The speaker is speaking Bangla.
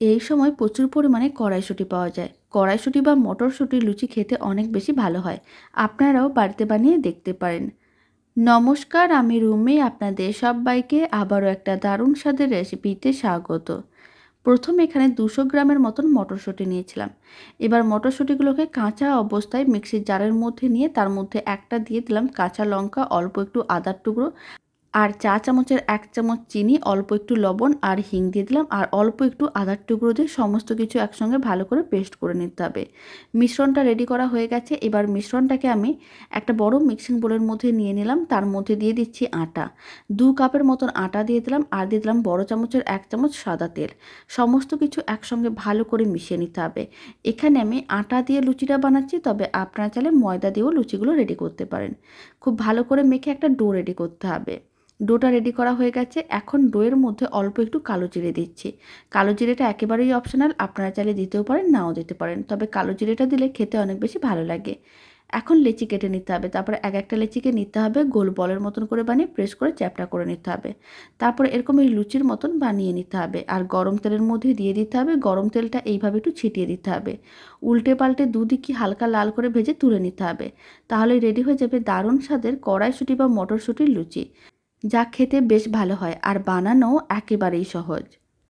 এই সময় প্রচুর পরিমাণে কড়াইশুঁটি পাওয়া যায়। কড়াইশুঁটি বা মটরশুঁটির লুচি খেতে অনেক বেশি ভালো হয়। আপনারাও বাড়িতে বানিয়ে দেখতে পারেন। নমস্কার, আমি রুমে, আপনাদের সবাইকে আবারও একটা দারুণ স্বাদের রেসিপিতে স্বাগত। প্রথমে এখানে দুশো গ্রামের মতন মটরশুঁটি নিয়েছিলাম। এবার মটরশুঁটিগুলোকে কাঁচা অবস্থায় মিক্সির জারের মধ্যে নিয়ে তার মধ্যে একটা দিয়ে দিলাম কাঁচা লঙ্কা, অল্প একটু আদার টুকরো আর চা চামচের এক চামচ চিনি, অল্প একটু লবণ আর হিং দিয়ে দিলাম। আর অল্প একটু আদার টুকরো দিয়ে সমস্ত কিছু একসঙ্গে ভালো করে পেস্ট করে নিতে হবে। মিশ্রণটা রেডি করা হয়ে গেছে। এবার মিশ্রণটাকে আমি একটা বড় মিক্সিং বোলের মধ্যে নিয়ে নিলাম। তার মধ্যে দিয়ে দিচ্ছি আটা। দু কাপের মতন আটা দিয়ে দিলাম। আর দিয়ে দিলাম বড় চামচের এক চামচ সাদা তেল। সমস্ত কিছু একসঙ্গে ভালো করে মিশিয়ে নিতে হবে। এখানে আমি আটা দিয়ে লুচিটা বানাচ্ছি। তবে আপনারা চাইলে ময়দা দিয়েও লুচিগুলো রেডি করতে পারেন। খুব ভালো করে মেখে একটা ডো রেডি করতে হবে। ডোটা রেডি করা হয়ে গেছে। এখন ডোয়ের মধ্যে অল্প একটু কালো জিরে দিচ্ছি। কালো জিরেটা একেবারেই অপশনাল আপনারা চাইলে দিতেও পারেন, নাও দিতে পারেন। তবে কালো জিরেটা দিলে খেতে অনেক বেশি ভালো লাগে। এখন লেচি কেটে নিতে হবে। তারপরে এক একটা লেচিকে নিতে হবে, গোল বলের মতন করে বানিয়ে প্রেস করে চ্যাপটা করে নিতে হবে। তারপরে এরকম এই লুচির মতন বানিয়ে নিতে হবে। আর গরম তেলের মধ্যে দিয়ে দিতে হবে, গরম তেলটা এইভাবে একটু ছিটিয়ে দিতে হবে। উল্টে পাল্টে দুদিকই হালকা লাল করে ভেজে তুলে নিতে হবে। তাহলে রেডি হয়ে যাবে দারুণ স্বাদের কড়াইশুঁটি বা মটরশুঁটির লুচি। যা খেতে বেশ ভালো হয় আর বানানো একেবারেই সহজ।